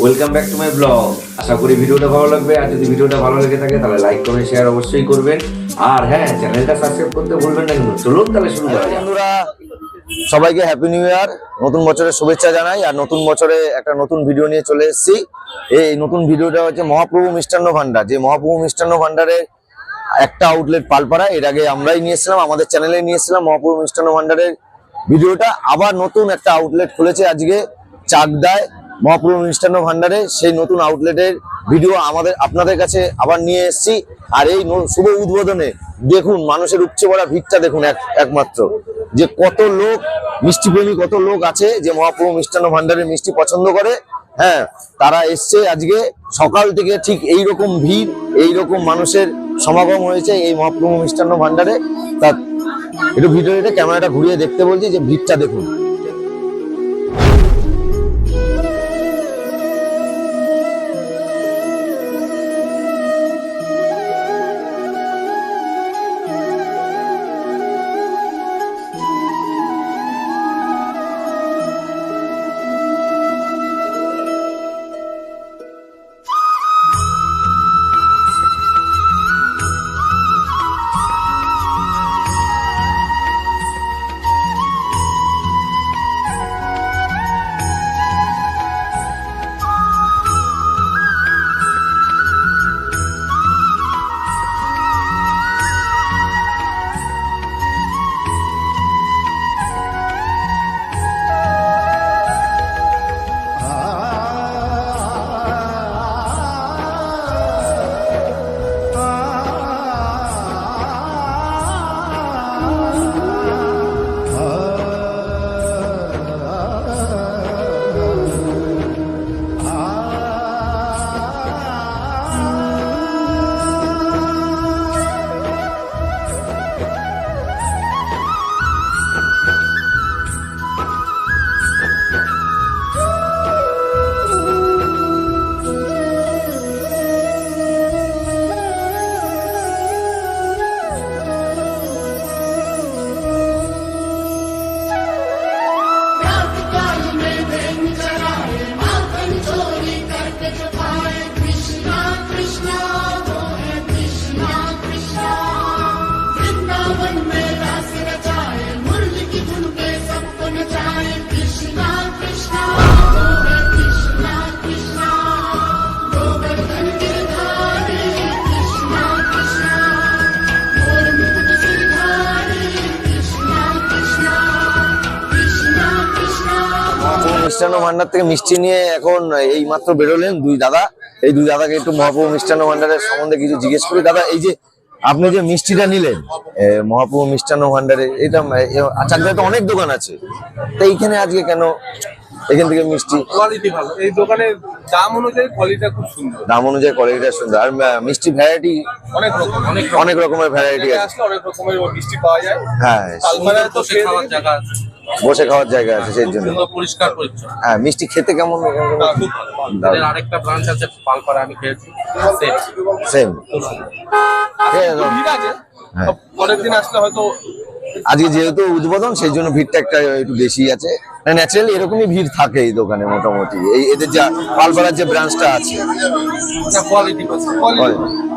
Welcome back to my blog আশা করি ভিডিওটা ভালো লাগবে। আর যদি ভিডিওটা ভালো লেগে থাকে, তাহলে লাইক কমেন্ট শেয়ার অবশ্যই করবেন। আর হ্যাঁ চ্যানেলটা সাবস্ক্রাইব করতে ভুলবেন না কিন্তু। চলুন তাহলে শুরু করা সবাইকে হ্যাপি নিউ ইয়ার নতুন বছরের শুভেচ্ছা জানাই, আর নতুন বছরে একটা নতুন ভিডিও নিয়ে চলে এসেছি। এই নতুন ভিডিওটা হচ্ছে মহাপ্রভু মিষ্টান্ন ভান্ডার যে মহাপ্রভু মিষ্টান্ন ভান্ডারের একটা আউটলেট পালপাড়া, এর আগে আমরাই নিয়ে এসেছিলাম, আমাদের চ্যানেলে নিয়ে এসেছিলাম মহাপ্রভু মিষ্টান্ন ভান্ডারের ভিডিওটা আবার নতুন একটা আউটলেট খুলেছে আজকে চাকদায় মহাপ্রভু মিষ্টান্ন ভান্ডারে সেই নতুন আউটলেটের ভিডিও আমাদের, আপনাদের কাছে আবার নিয়ে এসেছি। আর এই শুভ উদ্বোধনে দেখুন, মানুষের উপচে পড়া ভিড়টা দেখুন এক, একমাত্র। যে কত লোক, মিষ্টি প্রেমী কত লোক আছে যে মহাপ্রভু মিষ্টান্ন ভান্ডারের মিষ্টি পছন্দ করে হ্যাঁ তারা এসছে আজকে। সকাল থেকে ঠিক এই রকম ভিড় এই রকম মানুষের সমাগম হয়েছে এই মহাপ্রভু মিষ্টান্ন ভান্ডারে তা, একটু ভিডিওটা ক্যামেরাটা ঘুরিয়ে দেখতে বলছি যে ভিড়টা দেখুন। মিষ্টান্ন ভান্ডার থেকে মিষ্টি নিয়ে এখন এই মাত্র বেরোলেন দুই দাদা। এই দুই দাদাকে একটু মহাপ্রভু মিষ্টান্ন ভান্ডারের সম্বন্ধে কিছু জিজ্ঞেস করি। দাদা এই যে আপনি যে মিষ্টিটা নিলেন মহাপ্রভু মিষ্টান্ন ভান্ডারে এটা চাকদায় তো অনেক দোকান আছে। তো এইখানে আজকে কেন এখান থেকে মিষ্টি? কোয়ালিটি ভালো। এই দোকানের দাম অনুযায়ী কোয়ালিটিটা খুব সুন্দর। দাম অনুযায়ী কোয়ালিটিটা সুন্দর। আর মিষ্টি ভ্যারাইটি অনেক রকম অনেক অনেক রকমের ভ্যারাইটি আছে। অনেক রকমের মিষ্টি পাওয়া যায়। হ্যাঁ তো খাওয়ার জায়গা আছে। বসে খাওয়ার জায়গা আছে সেই জন্য। পরিষ্কার পরিচ্ছন্ন। হ্যাঁ মিষ্টি খেতে কেমন আরেকটা ব্রাঞ্চ আছে পালপাড়া আমি খেয়েছি. সেম হ্যাঁ। পরের দিন আসলে হয়তো আজকে যেহেতু উদ্বোধন সেই জন্য ভিড়টা একটা একটু বেশি আছে। ন্যাচারালি এরকমই ভিড় থাকে এই দোকানে মোটামুটি। এই এদের যা পালপাড়ার যে ব্রাঞ্চটা আছে। Quality quality